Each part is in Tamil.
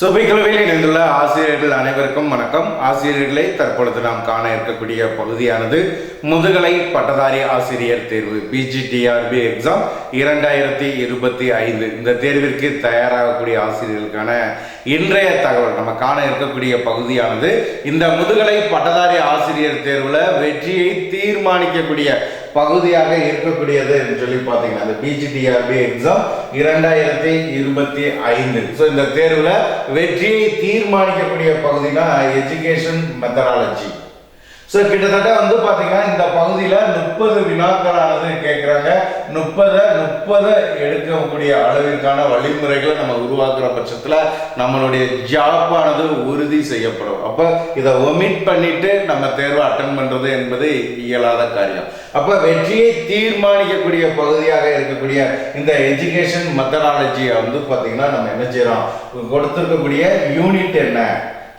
சுபைக்குழுவில் இணைந்துள்ள ஆசிரியர்கள் அனைவருக்கும் வணக்கம். ஆசிரியர்களை தற்பொழுது நாம் காண இருக்கக்கூடிய பகுதியானது முதுகலை பட்டதாரி ஆசிரியர் தேர்வு பிஜிடிஆர்பி எக்ஸாம் இரண்டாயிரத்தி இருபத்தி ஐந்து. இந்த தேர்விற்கு தயாராகக்கூடிய ஆசிரியர்களுக்கான இன்றைய தகவல் நம்ம காண இருக்கக்கூடிய பகுதியானது. இந்த முதுகலை பட்டதாரி ஆசிரியர் தேர்வில் வெற்றியை தீர்மானிக்கக்கூடிய பகுதியாக இருக்கக்கூடியது என்று சொல்லி பார்த்தீங்கன்னா அந்த பிஜிடிஆர்பி எக்ஸாம் இரண்டாயிரத்தி இருபத்தி ஐந்து. ஸோ இந்த தேர்வில் வெற்றியை தீர்மானிக்கக்கூடிய பகுதினா எஜுகேஷன் மெத்தடாலஜி ஸோ கிட்டத்தட்ட வந்து பார்த்தீங்கன்னா இந்த பகுதியில் முப்பது வினாக்களானது கேட்குறாங்க முப்பதை முப்பதை எடுக்கக்கூடிய அளவிற்கான வழிமுறைகளை நம்ம உருவாக்குற பட்சத்தில் நம்மளுடைய ஜாப்பானது உறுதி செய்யப்படும். அப்போ இதை ஒமிட் பண்ணிட்டு நம்ம தேர்வை அட்டன் பண்ணுறது என்பது இயலாத காரியம். அப்போ வெற்றியை தீர்மானிக்கக்கூடிய பகுதியாக இருக்கக்கூடிய இந்த எஜுகேஷன் மெத்தடாலஜியை வந்து பார்த்தீங்கன்னா நம்ம என்ன செய்கிறோம் கொடுத்துருக்கக்கூடிய யூனிட் என்ன?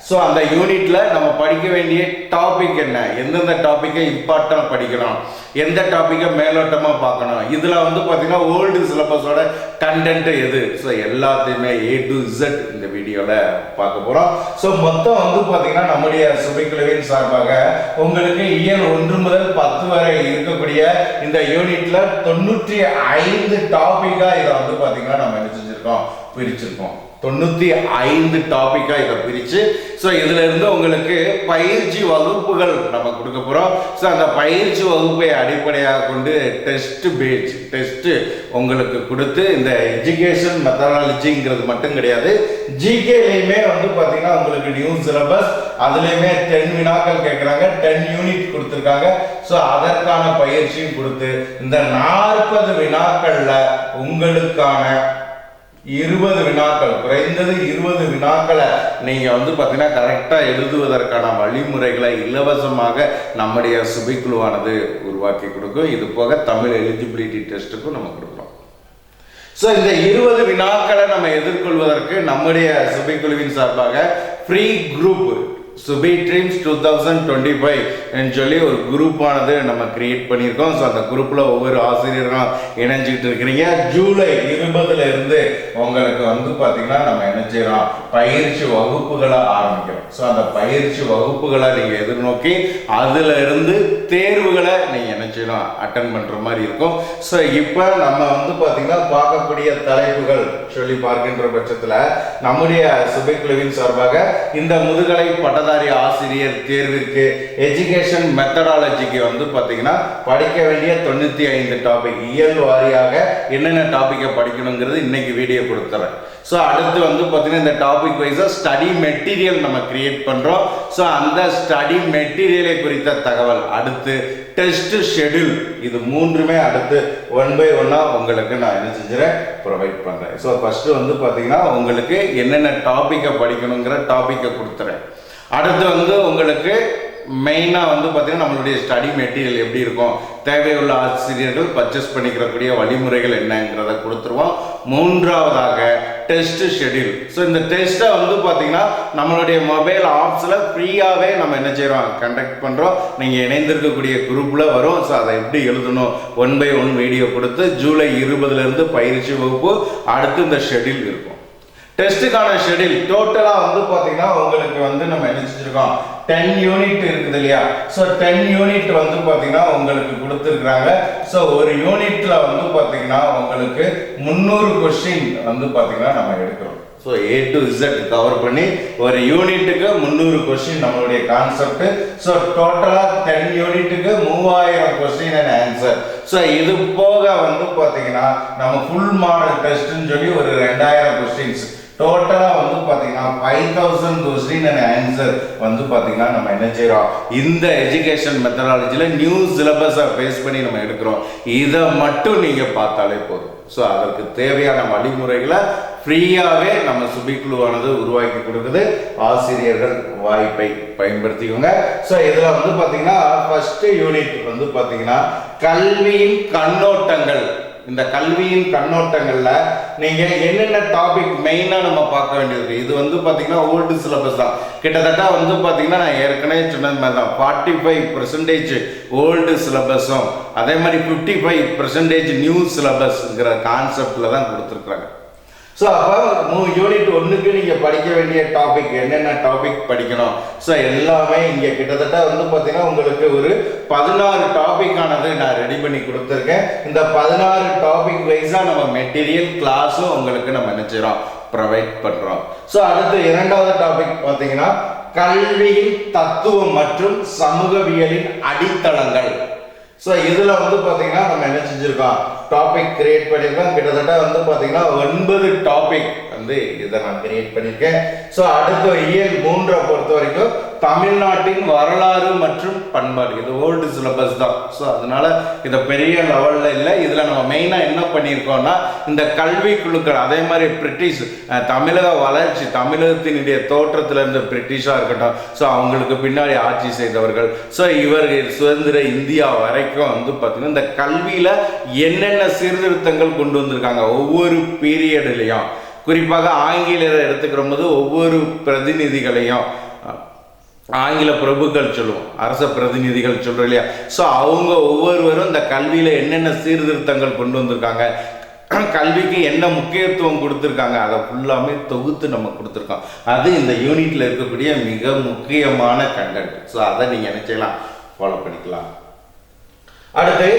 ஸோ அந்த யூனிட்டில் நம்ம படிக்க வேண்டிய டாபிக் என்ன? எந்தெந்த டாப்பிக்கை இம்பார்ட்டன்ட் படிக்கணும்? எந்த டாப்பிக்கை மேலோட்டமாக பார்க்கணும்? இதில் வந்து பார்த்திங்கன்னா ஓல்டு சிலபஸோட கண்டென்ட் எது? ஸோ எல்லாத்தையுமே ஏ டு இசட் இந்த வீடியோவில் பார்க்க போகிறோம் ஸோ மொத்தம் வந்து பார்த்திங்கன்னா நம்முடைய சுபைக்குழுவின் சார்பாக உங்களுக்கு இயல் ஒன்று முதல் பத்து வரை இருக்கக்கூடிய இந்த யூனிட்டில் தொண்ணூற்றி ஐந்து டாப்பிக்காக இதை வந்து பார்த்திங்கன்னா நம்ம என்ன செஞ்சுருக்கோம் பிரிச்சிருக்கோம். தொண்ணூத்தி ஐந்து டாபிக்கா இதை பிரிச்சு ஸோ இதுல இருந்து உங்களுக்கு பயிற்சி வகுப்புகள் நம்ம கொடுக்க போறோம். ஸோ அந்த பயிற்சி வகுப்பை அடிப்படையாக கொண்டு டெஸ்ட் பேஜ் டெஸ்ட் உங்களுக்கு கொடுத்து இந்த எஜுகேஷன் மெத்தடாலஜிங்கிறது மட்டும் கிடையாது. ஜிகேலையுமே வந்து பார்த்தீங்கன்னா உங்களுக்கு நியூ சிலபஸ் அதுலேயுமே டென் வினாக்கள் கேட்குறாங்க டென் யூனிட் கொடுத்துருக்காங்க. ஸோ அதற்கான பயிற்சியும் கொடுத்து இந்த நாற்பது வினாக்கள்ல உங்களுக்கான இருபது வினாக்கள் குறைந்தது இருபது வினாக்களை நீங்கள் வந்து பார்த்தீங்கன்னா கரெக்டாக எழுதுவதற்கான வழிமுறைகளை இலவசமாக நம்முடைய சுபைக்குழுவானது உருவாக்கி கொடுக்கும். இது போக தமிழ் எலிஜிபிலிட்டி டெஸ்ட்டுக்கும் நம்ம கொடுக்குறோம் ஸோ இந்த இருபது வினாக்களை நம்ம எதிர்கொள்வதற்கு நம்முடைய சுபைக்குழுவின் சார்பாக free group Subi dreams two thousand twenty five சொல்லி ஒரு குரூப்பானது நம்ம கிரியேட் பண்ணியிருக்கோம். ஸோ அந்த குரூப்பில் ஒவ்வொரு ஆசிரியரும் இணைஞ்சிக்கிட்டு இருக்கிறீங்க. ஜூலை இருபதுல இருந்து உங்களுக்கு வந்து பார்த்தீங்கன்னா நம்ம என்ன செய்கிறோம் பயிற்சி வகுப்புகளை ஆரம்பிக்கிறோம் ஸோ அந்த பயிற்சி வகுப்புகளை நீங்கள் எதிர்நோக்கி அதுல இருந்து தேர்வுகளை நீங்கள் என்ன செய்யணும் அட்டன் பண்ணுற மாதிரி இருக்கும். ஸோ இப்போ நம்ம வந்து பார்த்தீங்கன்னா பார்க்கக்கூடிய தலைப்புகள் சொல்லி பார்க்கின்ற பட்சத்தில் நம்முடைய சுபை குழுவின் சார்பாக இந்த முதுகலை பட்டதாரி ஆசிரியர் தேர்விற்கு எஜுகேஷன் மெத்தடாலஜிக்கு வந்து பார்த்தீங்கன்னா படிக்க வேண்டிய தொண்ணூற்றி ஐந்து டாபிக் இயல் வாரியாக என்னென்ன டாப்பிக்கை படிக்கணுங்கிறது இன்னைக்கு வீடியோ கொடுத்துறேன். ஸோ அடுத்து வந்து பார்த்தீங்கன்னா இந்த டாபிக் வைஸாக ஸ்டடி மெட்டீரியல் நம்ம கிரியேட் பண்ணுறோம் ஸோ அந்த ஸ்டடி மெட்டீரியலை குறித்த தகவல். அடுத்து டெஸ்ட் ஷெட்யூல் இது மூன்றுமே அடுத்து ஒன் பை ஒன்னாக உங்களுக்கு நான் என்ன செஞ்சுறேன் ப்ரொவைட் பண்ணுறேன் ஸோ ஃபஸ்ட்டு வந்து பார்த்தீங்கன்னா உங்களுக்கு என்னென்ன டாப்பிக்கை படிக்கணுங்கிற டாப்பிக்கை கொடுத்துறேன். அடுத்து வந்து உங்களுக்கு மெயினாக வந்து பார்த்திங்கன்னா நம்மளுடைய ஸ்டடி மெட்டீரியல் எப்படி இருக்கும்? தேவையுள்ள ஆசிரியர்கள் பர்ச்சேஸ் பண்ணிக்கிறக்கூடிய வழிமுறைகள் என்னங்கிறத கொடுத்துருவோம். மூன்றாவதாக டெஸ்ட் ஷெட்யூல் ஸோ இந்த டெஸ்ட்டை வந்து பார்த்திங்கன்னா நம்மளுடைய மொபைல் ஆப்ஸில் ஃப்ரீயாகவே நம்ம என்ன செய்கிறோம் கண்டக்ட் பண்ணுறோம் நீங்கள் இணைந்திருக்கக்கூடிய குரூப்பில் வரும். ஸோ அதை எப்படி எழுதணும்? ஒன் பை ஒன் வீடியோ கொடுத்து ஜூலை இருபதுலேருந்து பயிற்சி வகுப்பு. அடுத்து இந்த ஷெட்யூல் இருக்கும். டெஸ்ட்டுக்கான ஷெடியூல் டோட்டலாக வந்து பார்த்தீங்கன்னா உங்களுக்கு வந்து நம்ம என்ன செஞ்சுருக்கோம்? டென் யூனிட் இருக்குது இல்லையா? ஸோ டென் யூனிட் வந்து பார்த்தீங்கன்னா உங்களுக்கு கொடுத்துருக்குறாங்க. ஸோ ஒரு யூனிட்டில் வந்து பார்த்தீங்கன்னா உங்களுக்கு முந்நூறு கொஸ்டின் வந்து பார்த்தீங்கன்னா நம்ம எடுக்கிறோம். So A to Z cover பண்ணி ஒரு யூனிட்டுக்கு முந்நூறு கொஸ்டின் நம்மளுடைய கான்செப்ட் ஸோ டோட்டலாக டென் யூனிட்டுக்கு மூவாயிரம் கொஸ்டின் அண்ட் ஆன்சர் ஸோ இது போக வந்து பார்த்தீங்கன்னா நம்ம ஃபுல் மாடல் டெஸ்ட்னு சொல்லி ஒரு ரெண்டாயிரம் கொஸ்டின்ஸ் டோட்டலாக வந்து பார்த்தீங்கன்னா five thousand question and answer வந்து பார்த்தீங்கன்னா நம்ம என்ன செய்கிறோம் இந்த எஜுகேஷன் மெத்தடாலஜியில் நியூ சிலபஸை பேஸ் பண்ணி நம்ம எடுக்கிறோம். இதை மட்டும் நீங்கள் பார்த்தாலே போதும். ஸோ அதற்கு தேவையான வழிமுறைகளை ஃப்ரீயாகவே நம்ம சுபிக்குழுவானது உருவாக்கி கொடுக்குது. ஆசிரியர்கள் வாய்ப்பை பயன்படுத்திக்கோங்க. ஸோ இதில் வந்து பார்த்தீங்கன்னா ஃபஸ்ட்டு யூனிட் வந்து பார்த்தீங்கன்னா கல்வியின் கண்ணோட்டங்கள். இந்த கல்வியின் கண்ணோட்டங்களில் நீங்கள் என்னென்ன டாபிக் மெயினாக நம்ம பார்க்க வேண்டியது இது வந்து பார்த்திங்கன்னா ஓல்டு சிலபஸ் தான். கிட்டத்தட்ட வந்து பார்த்தீங்கன்னா நான் ஏற்கனவே சொன்னது மாதிரி தான் ஃபார்ட்டி ஃபைவ் பர்சன்டேஜ் ஓல்டு சிலபஸும் அதே மாதிரி ஃபிஃப்டி ஃபைவ் பர்சன்டேஜ் நியூ சிலபஸ்ங்கிற கான்செப்டில் தான் கொடுத்துருக்குறாங்க. ஸோ அப்போ யூனிட் ஒன்றுக்கு நீங்கள் படிக்க வேண்டிய டாபிக் என்னென்ன டாபிக் படிக்கணும்? ஸோ எல்லாமே இங்கே கிட்டத்தட்ட வந்து பார்த்தீங்கன்னா உங்களுக்கு ஒரு பதினாறு டாபிக்கானது நான் ரெடி பண்ணி கொடுத்துருக்கேன். இந்த பதினாறு டாபிக் வைஸாக நம்ம மெட்டீரியல் கிளாஸும் உங்களுக்கு நம்ம நினைச்சிடறோம் ப்ரொவைட் பண்ணுறோம் ஸோ அடுத்து இரண்டாவது டாபிக் பார்த்தீங்கன்னா கல்வியின் தத்துவம் மற்றும் சமூகவியலின் அடித்தளங்கள். ஸோ இதில் வந்து பார்த்தீங்கன்னா நம்ம என்ன செஞ்சுருக்கோம்? டாபிக் கிரியேட் பண்ணியிருக்கோம். கிட்டத்தட்ட வந்து பார்த்தீங்கன்னா ஒன்பது டாபிக் வந்து இதை நான் கிரியேட் பண்ணியிருக்கேன். ஸோ அடுத்த இயல் மூன்றை பொறுத்த வரைக்கும் தமிழ்நாட்டின் வரலாறு மற்றும் பண்பாடு. இது ஓல்டு சிலபஸ் தான். ஸோ அதனால இதை பெரிய லெவலில் இல்லை. இதில் நம்ம மெயினாக என்ன பண்ணியிருக்கோம்னா இந்த கல்வி குழுக்கள் அதே மாதிரி பிரிட்டிஷ் தமிழக வளர்ச்சி தமிழகத்தினுடைய தோற்றத்தில் இருந்த பிரிட்டிஷாக இருக்கட்டும். ஸோ அவங்களுக்கு பின்னாடி ஆட்சி செய்தவர்கள். ஸோ இவர்கள் சுதந்திர இந்தியா வரைக்கும் வந்து பார்த்திங்கன்னா இந்த கல்வியில் என்னென்ன சீர்திருத்தங்கள் கொண்டு வந்திருக்காங்க? ஒவ்வொரு பீரியட்லேயும் குறிப்பாக ஆங்கிலேயரை எடுத்துக்கிற போது ஒவ்வொரு பிரதிநிதிகளையும் ஆங்கில பிரபுக்கள் சொல்லுவோம். அரச பிரதிநிதிகள் சொல்கிறோம் இல்லையா? ஸோ அவங்க ஒவ்வொருவரும் இந்த கல்வியில் என்னென்ன சீர்திருத்தங்கள் கொண்டு வந்திருக்காங்க? கல்விக்கு என்ன முக்கியத்துவம் கொடுத்துருக்காங்க? அதை ஃபுல்லாமே தொகுத்து நம்ம கொடுத்துருக்கோம். அது இந்த யூனிட்டில் இருக்கக்கூடிய மிக முக்கியமான கண்டென்ட் ஸோ அதை நீங்கள் என்ன செய்யலாம்? ஃபாலோ பண்ணிக்கலாம். அடுத்து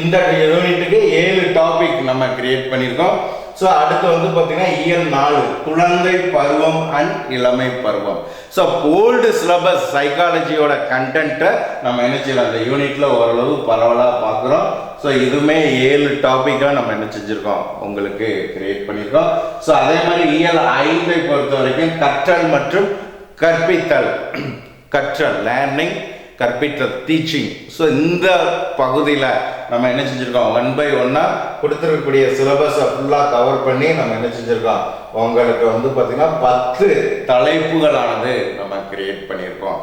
இந்த யூனிட்டுக்கு ஏழு டாபிக் நம்ம கிரியேட் பண்ணியிருக்கோம். ஸோ அடுத்து வந்து பார்த்தீங்கன்னா இயல் நாலு குழந்தை பருவம் அண்ட் இளமை பருவம். ஸோ ஓல்டு சிலபஸ் சைக்காலஜியோட கண்டென்ட்டை நம்ம என்ன செய்யலாம்? அந்த யூனிட்ல ஓரளவு பரவலாக பார்க்குறோம் ஸோ இதுவுமே ஏழு டாப்பிக்காக நம்ம என்ன செஞ்சுருக்கோம்? உங்களுக்கு கிரியேட் பண்ணியிருக்கோம் ஸோ அதே மாதிரி இயல் ஐந்தை பொறுத்த வரைக்கும் கற்றல் மற்றும் கற்பித்தல். கற்றல் லேர்னிங் கற்பித்த டீச்சிங் ஸோ இந்த பகுதியில் நம்ம என்ன செஞ்சுருக்கோம்? ஒன் பை ஒன்னாக கொடுத்துருக்கக்கூடிய சிலபஸை ஃபுல்லாக கவர் பண்ணி நம்ம என்ன செஞ்சுருக்கோம்? உங்களுக்கு வந்து பார்த்திங்கன்னா பத்து தலைப்புகளானது நம்ம கிரியேட் பண்ணியிருக்கோம்.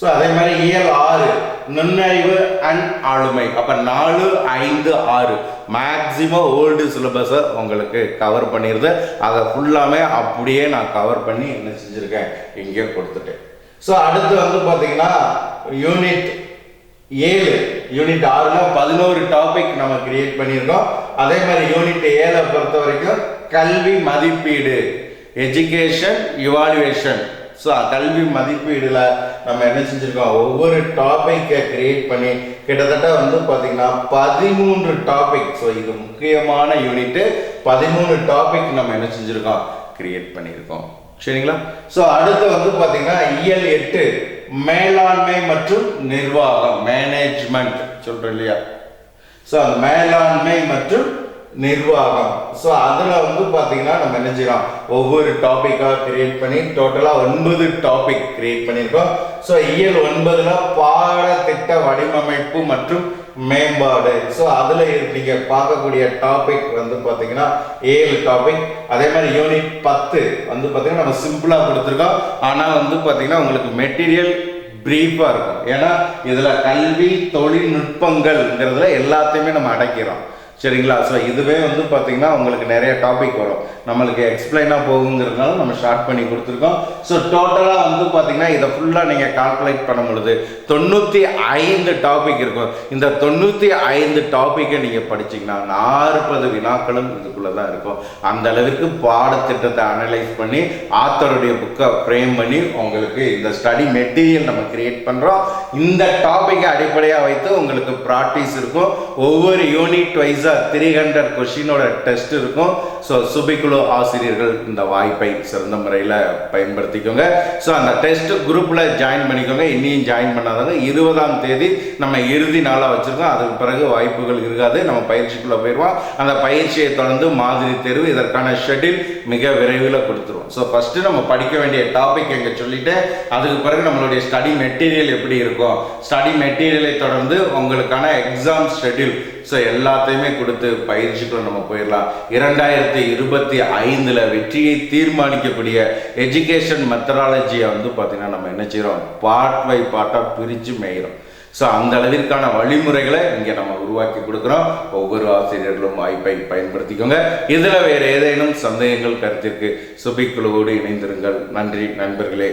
ஸோ அதே மாதிரி இயல் ஆறு நுண்ணறிவு அண்ட் ஆளுமை. அப்போ நாலு ஐந்து ஆறு. மேக்சிமம் ஓல்டு சிலபஸை உங்களுக்கு கவர் பண்ணிடுது அதை ஃபுல்லாமே அப்படியே நான் கவர் பண்ணி என்ன செஞ்சுருக்கேன்? இங்கே கொடுத்துட்டேன். ஸோ அடுத்து வந்து பார்த்தீங்கன்னா யூனிட் ஏழு யூனிட் ஆறுல பதினோரு டாபிக் நம்ம கிரியேட் பண்ணியிருக்கோம். அதே மாதிரி யூனிட் ஏழை பொறுத்த வரைக்கும் கல்வி மதிப்பீடு எஜுகேஷன் இவாலுவேஷன் ஸோ கல்வி மதிப்பீடுல நம்ம என்ன செஞ்சுருக்கோம்? ஒவ்வொரு டாப்பிக்கை கிரியேட் பண்ணி கிட்டத்தட்ட வந்து பார்த்தீங்கன்னா பதிமூன்று டாபிக் ஸோ இது முக்கியமான யூனிட்டு பதிமூணு டாபிக் நம்ம என்ன செஞ்சுருக்கோம்? கிரியேட் பண்ணியிருக்கோம். சரிங்களா? ஸோ அடுத்து வந்து பார்த்தீங்கன்னா இயல் எட்டு. மேலாண்மை மற்றும் நிர்வாகம் மேனேஜ்மெண்ட் சொல்றோம் இல்லையா? ஸோ அந்த மேலாண்மை மற்றும் நிர்வாகம். ஸோ அதில் வந்து பார்த்தீங்கன்னா நம்ம என்ன செய்யலாம்? ஒவ்வொரு டாப்பிக்காக கிரியேட் பண்ணி டோட்டலாக ஒன்பது டாபிக் கிரியேட் பண்ணியிருக்கோம். ஸோ இயல் ஒன்பதில் பாடத்திட்ட வடிவமைப்பு மற்றும் மேம்பாடு. ஸோ அதில் நீங்கள் பார்க்கக்கூடிய டாபிக் வந்து பார்த்தீங்கன்னா ஏழு டாபிக் அதே மாதிரி யூனிட் பத்து வந்து பார்த்தீங்கன்னா நம்ம சிம்பிளாக கொடுத்துருக்கோம். ஆனால் வந்து பார்த்தீங்கன்னா உங்களுக்கு மெட்டீரியல் பிரீஃபாக இருக்கும். ஏன்னா இதில் கல்வி தொழில்நுட்பங்கள்ங்கிறதுல எல்லாத்தையுமே நம்ம அடைக்கிறோம். சரிங்களா? ஸோ இதுவே வந்து பார்த்தீங்கன்னா உங்களுக்கு நிறைய டாபிக் வரும். நம்மளுக்கு எக்ஸ்பிளைனாக போகுங்கிறதுனால நம்ம ஷார்ட் பண்ணி கொடுத்துருக்கோம். ஸோ டோட்டலாக வந்து பார்த்தீங்கன்னா இதை ஃபுல்லாக நீங்கள் கால்குலேட் பண்ணும் பொழுது தொண்ணூற்றி ஐந்து டாபிக் இருக்கும். இந்த தொண்ணூற்றி ஐந்து டாப்பிக்கை நீங்கள் படிச்சீங்கன்னா நாற்பது வினாக்களும் இதுக்குள்ளே தான் இருக்கும். அந்த அளவுக்கு பாடத்திட்டத்தை அனலைஸ் பண்ணி ஆத்தருடைய புக்கை ஃப்ரேம் பண்ணி உங்களுக்கு இந்த ஸ்டடி மெட்டீரியல் நம்ம கிரியேட் பண்ணுறோம் இந்த டாப்பிக்கை அடிப்படையாக வைத்து உங்களுக்கு ப்ராக்டிஸ் இருக்கும். ஒவ்வொரு யூனிட் வைஸாக த்ரீ ஹண்ட்ரட் கொஷினோட டெஸ்ட் இருக்கும். ஸோ சுபிக்குழு ஆசிரியர்கள் இந்த வாய்ப்பை சிறந்த முறையில் பயன்படுத்திக்கோங்க. ஸோ அந்த டெஸ்ட் குரூப்பில் ஜாயின் பண்ணிக்கோங்க. இன்னியும் ஜாயின் பண்ணாதவங்க இருபதாம் தேதி நம்ம இறுதி நாளாக வச்சுருக்கோம். அதுக்கு பிறகு வாய்ப்புகள் இருக்காது. நம்ம பயிற்சிக்குள்ளே போயிடுவோம் அந்த பயிற்சியை தொடர்ந்து மாதிரி தேர்வு இதற்கான ஷெட்யூல் மிக விரைவில் கொடுத்துருவோம். ஸோ ஃபஸ்ட்டு நம்ம படிக்க வேண்டிய டாபிக் எங்கே சொல்லிட்டு அதுக்கு பிறகு நம்மளுடைய ஸ்டடி மெட்டீரியல் எப்படி இருக்கும்? ஸ்டடி மெட்டீரியலை தொடர்ந்து உங்களுக்கான எக்ஸாம் ஷெட்யூல் ஸோ எல்லாத்தையுமே கொடுத்து பயிற்சிக்குள்ள நம்ம போயிடலாம். இரண்டாயிரத்தி இருபத்தி ஐந்தில் வெற்றியை தீர்மானிக்கக்கூடிய எஜுகேஷன் மெத்தடாலஜியை வந்து பார்த்திங்கன்னா நம்ம என்ன செய்கிறோம் பார்ட் பை பார்ட்டாக பிரித்து மேயிறோம். ஸோ அந்த அளவிற்கான வழிமுறைகளை இங்கே நம்ம உருவாக்கி கொடுக்குறோம். ஒவ்வொரு ஆசிரியர்களும் வாய்ப்பை பயன்படுத்திக்கோங்க. இதில் வேறு ஏதேனும் சந்தேகங்கள் கருத்திற்கு சுபிக்குழுவோடு இணைந்திருங்கள். நன்றி நண்பர்களே.